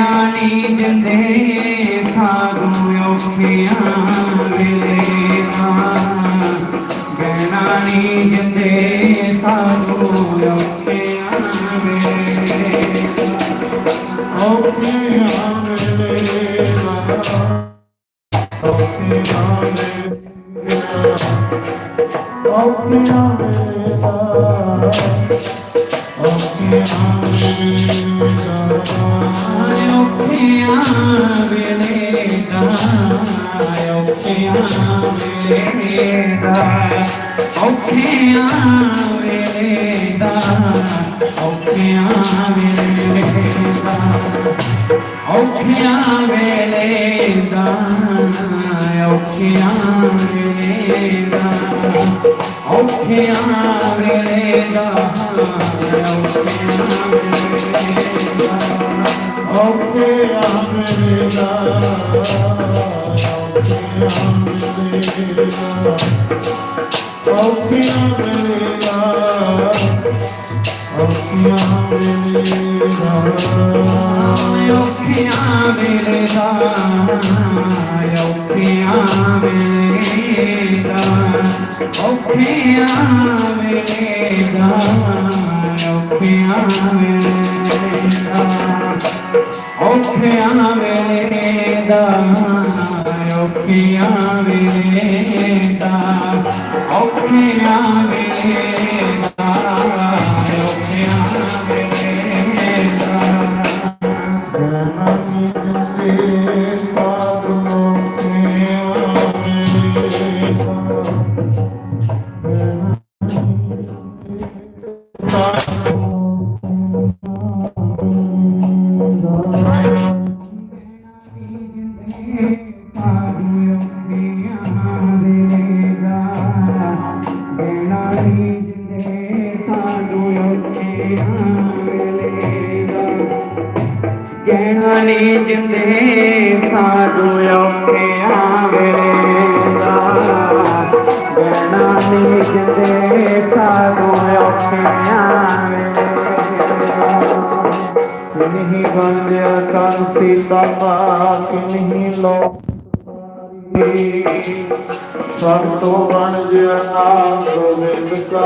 ਨਾਨੀ ਜਿੰਦੇ ਸਾਧੂ ਔਖਿਆਂ ਵੇਲੇ ਬੈਨਾਨੀ ਜਿੰਦੇ ਸਾਧੂ ਔਖਿਆਂ ਵੇਲੇ ਔਖਿਆਂ ਵੇਲੇ ਔਖਿਆਂ ਵੇਲੇ ਔਖਿਆਂ ਵੇਲੇ ਔਖਿਆਂ ਵੇਲੇ ਦਾ ਔਖਿਆਂ ਵੇਲੇ ਦਾ ਔਖਿਆਂ ਵੇਲੇ ਦਾ ਔਖਿਆਂ ਵੇਲੇ ਦਾ ਔਖਿਆਂ ਵੇਲੇ ਦਾ ਔਖਿਆਂ ਵੇਲੇ ਦਾ ਔਖਿਆਂ ਵੇਲੇ ਦਾ ਔਖਿਆਂ ਵੇਲੇ ਦਾ ਆਉਂਦੇ ਆਮਰੇਲਾ ਆਉਂਦੇ ਆਮਰੇਲਾ ਆਉਂਦੇ ਆਮਰੇਲਾ ਔਖੀਆਂ ਵੇਲਾ ਔਖੀਆਂ ਵੇਲਾ ਔਖੀਆਂ ਵੇਲਾ ਔਖੀਆਂ ਵੇਲਾ ਔਖੀਆਂ ਵੇਲਾ ਔਖੇ ਆਵੇ ਦਾ ਔਖੇ ਆਵੇ ਦਾ ਔਖੇ ਆਵੇ ਦਾ ਔਖੇ ਆਵੇ ਦਾ ਜਨਮ ਸੇ ਪਾਦ ਔਖੇ ਆਵੇ ਦਾ ਕਹਿਣਾ ਨੀ ਜਿੰਦੇ ਸਾਧੂ ਔਖਿਆਂ ਵੇਲੇ ਦਾ ਕਹਿਣਾ ਨੀ ਜਿੰਦੇ ਸਾਧੂ ਔਖਿਆਂ ਵੇਲੇ ਦਾ ਨਹੀਂ ਬੰਦਿਆ ਕਰ ਸੀਤਾ ਮਾ ਕਿਨਹੀ ਲੋਕ ਸਭ ਤੋਂ ਬਣ ਜਿਆ ਨਾਮ ਗੋਬਿੰਦ ਕਾ